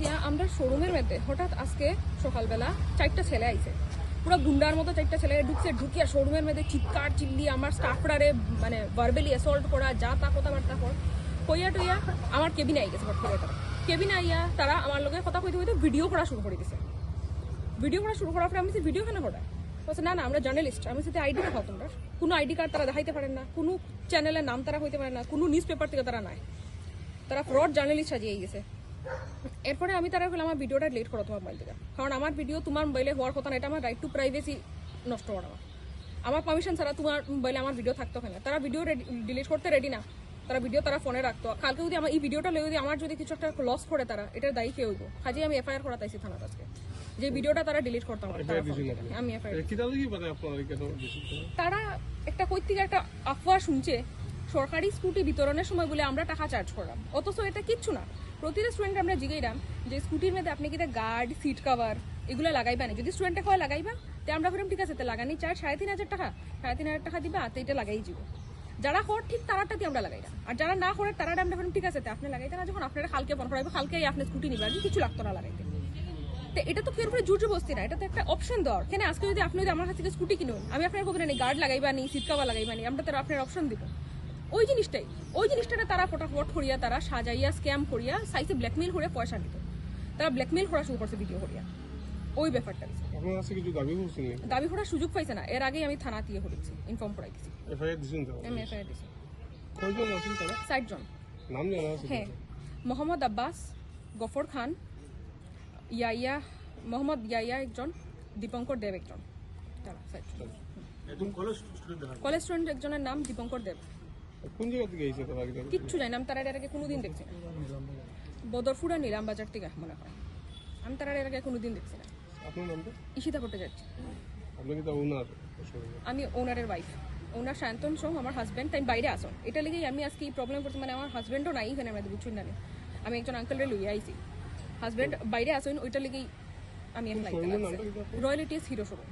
গিয়া আমরা শোরুমের মধ্যে হঠাৎ আজকে সকালবেলা চারটা ছেলে আইছে। পুরো গুন্ডার মতো চারটা ছেলে ঢুকছে, ঢুকিয়া শোরুমের মধ্যে চিৎকার, চিল্লি, আমার স্টাফরারে মানে ভার্বেলি অ্যাসল্ট করা, যা তা কথাবার্তা কর। কইয়া টইয়া আমার কেবিনে আই গেছে করে কেবিনে আইয়া তারা আমার লগে কথা কইতে কইতে ভিডিও করা শুরু করে দিছে। ভিডিও করা শুরু করার পরে আমি ভিডিও কেন করা বলছে, না না, আমরা জার্নালিস্ট আমি সাথে আইডি দেখাও তোমরা। কোনো আইডি কার্ড তারা দেখাইতে পারেন না, কোনো চ্যানেলের নাম তারা হইতে পারে না, কোনো নিউজ পেপার থেকে তারা নাই। তারা ফ্রড জার্নালিস্ট সাজিয়ে গেছে। এরপরে আমি তারা আমার ভিডিওটা ডিলিট করো তোমার মোবাইল থেকে। কারণ আমার ভিডিও তোমার মোবাইলে হওয়ার কথা না এটা আমার রাইট টু প্রাইভেসি নষ্ট করা আমার। পারমিশন ছাড়া তোমার মোবাইলে আমার ভিডিও থাকতো না। তারা ভিডিও ডিলিট করতে রেডি না। তারা ভিডিও তারা ফোনে রাখতো। কালকে যদি আমার এই ভিডিওটা লেগে যদি আমার যদি কিছু একটা লস করে তারা এটার দায়ী কে হইব? কাজে আমি এফআইআর করা তাইছি থানার আজকে যে ভিডিওটা তারা ডিলিট করতাম আমি তারা একটা কই থেকে একটা আফওয়া শুনছে সরকারি স্কুটি বিতরণের সময় বলে আমরা টাকা চার্জ করলাম। অথচ এটা কিচ্ছু না। প্রতিটা স্টুডেন্ট আমরা জিগাইলাম যে স্কুটির মধ্যে আপনি কিনা গার্ড সিট কভার এগুলো লাগাইবা না। যদি স্টুডেন্টে কয় লাগাইবা, তো আমরা বললাম, ঠিক আছে, তো লাগানি চার, সাড়ে তিন হাজার টাকা, সাড়ে তিন হাজার টাকা দিবা, তো এটা লাগাই যাব যারা হর ঠিক তারাটাতে আমরা লাগাইলাম আর যারা না হরে তারাটা আমরা বললাম, ঠিক আছে, তো আপনি লাগাইতে না যখন আপনারা কালকে বন করাইবো, কালকে আপনি স্কুটি নিবেন কিছু লাগতো না লাগাইতে। তো এটা তো কেউ করে জোর বসতি না, এটা তো একটা অপশন দেওয়ার। কেন আজকে যদি আপনি যদি আমার কাছ থেকে স্কুটি কিনুন, আমি আপনার কবি না গার্ড লাগাইবা নি সিট কাবা লাগাইবা নি, আমরা তারা আপনার অপশন দিব। ওই জিনিসটাই। ওই জিনিসটা তারা ফটাফট করিয়া তারা সাজাইয়া স্ক্যাম করিয়া সাইসে ব্ল্যাকমেল করে পয়সা নিত তারা ব্ল্যাকমেল করা শুরু করছে ভিডিও করিয়া। ওই ব্যাপারটা আপনার কাছে কিছু দাবি করছেন দাবি করার সুযোগ পাইছে না। এর আগেই আমি থানা দিয়ে করেছি ইনফর্ম করাই দিছি। এফআইআর দিছেন তো? আমি এফআইআর দিছি। কয়জন আছেন তারা? ষাট জন। নাম জানা আছে হ্যাঁ। মোহাম্মদ আব্বাস গফর খান ইয়াইয়া মোহাম্মদ ইয়াইয়া একজন দীপঙ্কর দেব একজন। তারা ষাট জন। একদম কলেজ স্টুডেন্ট কলেজ স্টুডেন্ট একজনের নাম দীপঙ্কর দেব। কোন জায়গা থেকে কিচ্ছু জানি না, আমি তারা এর আগে কোনোদিন দেখছি না। বদরপুর নিলাম বাজার থেকে মনে হয়। আমি তারা এর আগে কোনোদিন দেখছি না। আপনার নামটা? যাচ্ছি। ওনার আমি ওনারের ওয়াইফ ওনার সায়ন্তন সোম আমার হাজব্যান্ড তাই বাইরে আসুন এটা লেগেই আমি আজকে এই প্রবলেম করছি। মানে আমার হাজব্যান্ডও নাই এখানে আমাদের বুঝছেন না। আমি একজন আঙ্কেলরে লইয়া আইছি। হাজব্যান্ড বাইরে আসুন ওইটা লেগেই আমি? রয়্যালিটিস হিরো শোরুম